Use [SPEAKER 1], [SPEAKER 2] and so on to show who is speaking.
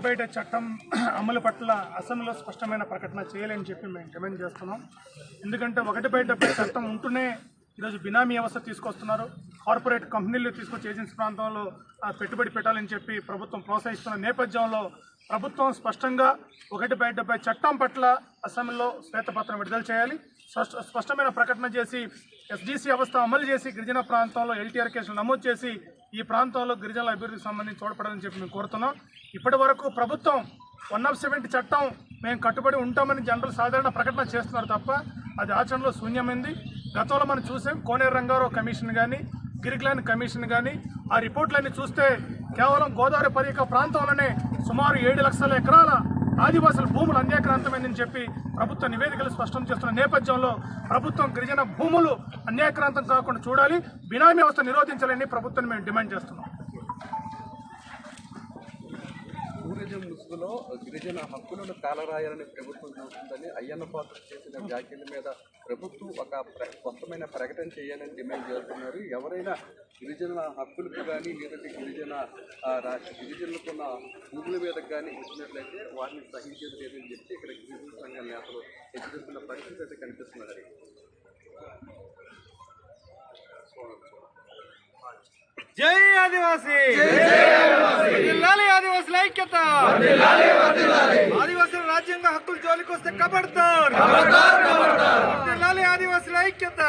[SPEAKER 1] ఒకటిపేట చట్టం అమలు పట్ల అసెంబ్లీలో స్పష్టమైన ప్రకటన చేయాలని చెప్పి మేము డిమాండ్ చేస్తున్నాం. ఎందుకంటే ఒకటి బయట చట్టం ఉంటూనే ఈరోజు బినామీ వ్యవస్థ తీసుకొస్తున్నారు. కార్పొరేట్ కంపెనీలు తీసుకొచ్చి ఏజెన్సీ ప్రాంతంలో ఆ, పెట్టుబడి పెట్టాలని చెప్పి ప్రభుత్వం ప్రోత్సహిస్తున్న నేపథ్యంలో ప్రభుత్వం స్పష్టంగా ఒకటి బై డెబ్బై చట్టం పట్ల అసెంబ్లీలో శ్వేతపత్రం విడుదల చేయాలి. స్పష్ట- స్పష్టమైన ప్రకటన చేసి ఎస్డీసీ వ్యవస్థ అమలు చేసి గిరిజన ప్రాంతంలో ఎల్టీఆర్ కేసులు నమోదు చేసి ఈ ప్రాంతంలో గిరిజనుల అభివృద్ధికి సంబంధించి తోడ్పడాలని చెప్పి మేము కోరుతున్నాం. ఇప్పటి వరకు ప్రభుత్వం వన్ ఆఫ్ సెవెంటీ చట్టం మేము కట్టుబడి ఉంటామని జనరల్ సాధారణ ప్రకటన చేస్తున్నారు తప్ప అది ఆచరణలో శూన్యమైంది. గతంలో మనం చూసాం కోనేరు రంగారావు కమిషన్ కానీ గిరిగ్లాండ్ కమిషన్ కానీ ఆ రిపోర్ట్లన్నీ చూస్తే కేవలం గోదావరి పరిక ప్రాంతంలోనే సుమారు ఏడు లక్షల ఎకరాల ఆదివాసుల భూములు అన్యాక్రాంతమైందని చెప్పి ప్రభుత్వ నివేదికలు స్పష్టం చేస్తున్న నేపథ్యంలో ప్రభుత్వం గిరిజన భూములు అన్యాక్రాంతం కాకుండా చూడాలి. బినామీ వ్యవస్థ నిరోధించాలని ప్రభుత్వాన్ని మేము డిమాండ్ చేస్తున్నాం.
[SPEAKER 2] ముసుగులో గిరిజన హక్కులను కాలరాయాలని ప్రభుత్వం చూస్తుందని అయ్యన్న పాత్ర చేసిన వ్యాఖ్యల మీద ప్రభుత్వం ఒక స్పష్టమైన ప్రకటన చేయాలని డిమాండ్ చేస్తున్నారు. ఎవరైనా గిరిజనుల హక్కులకు కానీ లేదంటే గిరిజన ఆ, రాష్ట్ర గిరిజనులకున్న భూముల మీద కానీ వచ్చినట్లయితే వారిని సహించేది లేదని చెప్పి ఇక్కడ గిరిజన సంఘాల నేతలు హెచ్చరిస్తున్న పరిస్థితి అయితే కనిపిస్తున్నది.
[SPEAKER 3] జై ఆదివాసీ! ఐక్యత ఆదివాసుల రాజ్యాంగ హక్కులు జోలికి వస్తే కబడ్దార్ వర్ధిల్లాలి ఆదివాసుల ఐక్యత